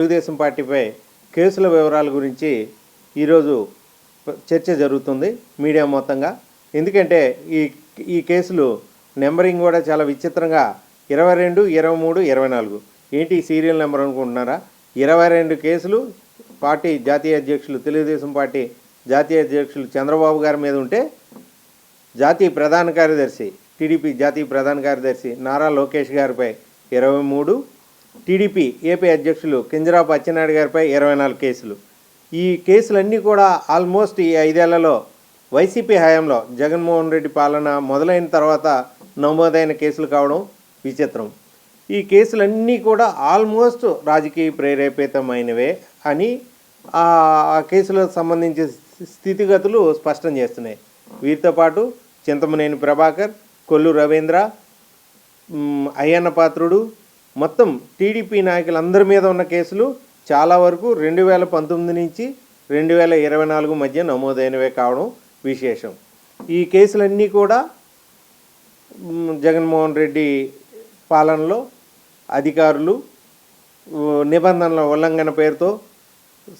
తెలుగుదేశం పార్టీపై కేసుల వివరాల గురించి ఈరోజు చర్చ జరుగుతుంది మీడియా మొత్తంగా. ఎందుకంటే ఈ ఈ కేసులు నెంబరింగ్ కూడా చాలా విచిత్రంగా ఇరవై రెండు ఇరవై మూడు ఇరవై నాలుగు. ఏంటి సీరియల్ నెంబర్ అనుకుంటున్నారా? ఇరవై రెండు కేసులు పార్టీ జాతీయ అధ్యక్షులు తెలుగుదేశం పార్టీ జాతీయ అధ్యక్షులు చంద్రబాబు గారి మీద ఉంటే జాతీయ ప్రధాన కార్యదర్శి టీడీపీ జాతీయ ప్రధాన కార్యదర్శి నారా లోకేష్ గారిపై ఇరవై మూడు టీడీపీ ఏపీ అధ్యక్షులు కింజరాపు అచ్చెన్నాయుడు గారిపై ఇరవై నాలుగు కేసులు. ఈ కేసులన్నీ కూడా ఆల్మోస్ట్ ఈ ఐదేళ్ళలో వైసీపీ హయాంలో జగన్మోహన్ రెడ్డి పాలన మొదలైన తర్వాత నమోదైన కేసులు కావడం విచిత్రం. ఈ కేసులన్నీ కూడా ఆల్మోస్ట్ రాజకీయ ప్రేరేపితమైనవే అని ఆ కేసులకు సంబంధించిన స్థితిగతులు స్పష్టం చేస్తున్నాయి. వీరితో పాటు చింతమనేని ప్రభాకర్ కొల్లు రవీంద్ర అయ్యన్న పాత్రుడు మొత్తం టీడీపీ నాయకులందరి మీద ఉన్న కేసులు చాలా వరకు రెండు వేల పంతొమ్మిది నుంచి రెండు వేల ఇరవై నాలుగు మధ్య నమోదైనవే కావడం విశేషం. ఈ కేసులన్నీ కూడా జగన్మోహన్ రెడ్డి పాలనలో అధికారులు నిబంధనల ఉల్లంఘన పేరుతో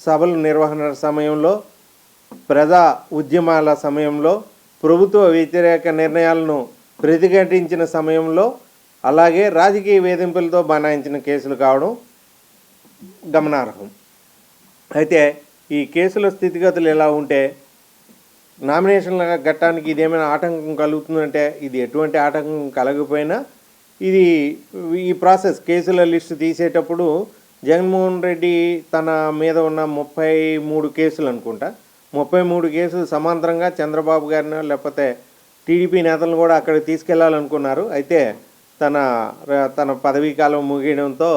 సభల నిర్వహణ సమయంలో ప్రజా ఉద్యమాల సమయంలో ప్రభుత్వ వ్యతిరేక నిర్ణయాలను ప్రతిఘటించిన సమయంలో అలాగే రాజకీయ వేధింపులతో బనాయించిన కేసులు కావడం గమనార్హం. అయితే ఈ కేసుల స్థితిగతులు ఎలా ఉంటే నామినేషన్ల ఘట్టానికి ఇదేమైనా ఆటంకం కలుగుతుందంటే ఇది ఎటువంటి ఆటంకం కలగకపోయినా ఇది ఈ ప్రాసెస్ కేసుల లిస్టు తీసేటప్పుడు జగన్మోహన్ రెడ్డి తన మీద ఉన్న ముప్పై మూడు కేసులు అనుకుంటా ముప్పై మూడు కేసులు సమాంతరంగా చంద్రబాబు గారిని లేకపోతే టీడీపీ నేతలను కూడా అక్కడికి తీసుకెళ్ళాలనుకున్నారు. అయితే తన తన పదవీ కాలం ముగియడంతో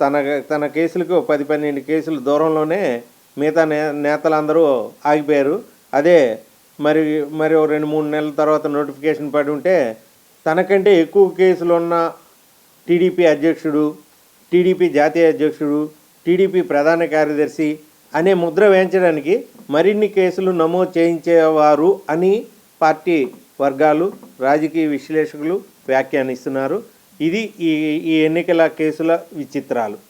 తన తన కేసులకు పది పన్నెండు కేసులు దూరంలోనే మిగతా నే నేతలందరూ ఆగిపోయారు. అదే మరి మరి రెండు మూడు నెలల తర్వాత నోటిఫికేషన్ పడి ఉంటే తనకంటే ఎక్కువ కేసులు ఉన్న టీడీపీ అధ్యక్షుడు టీడీపీ జాతీయ అధ్యక్షుడు టీడీపీ ప్రధాన కార్యదర్శి అనే ముద్ర వేయించడానికి మరిన్ని కేసులు నమోదు చేయించేవారు అని పార్టీ వర్గాలు రాజకీయ విశ్లేషకులు వ్యాఖ్యానిస్తున్నారు. ఇది ఈ ఈ ఎన్నికల కేసుల విచిత్రాలు.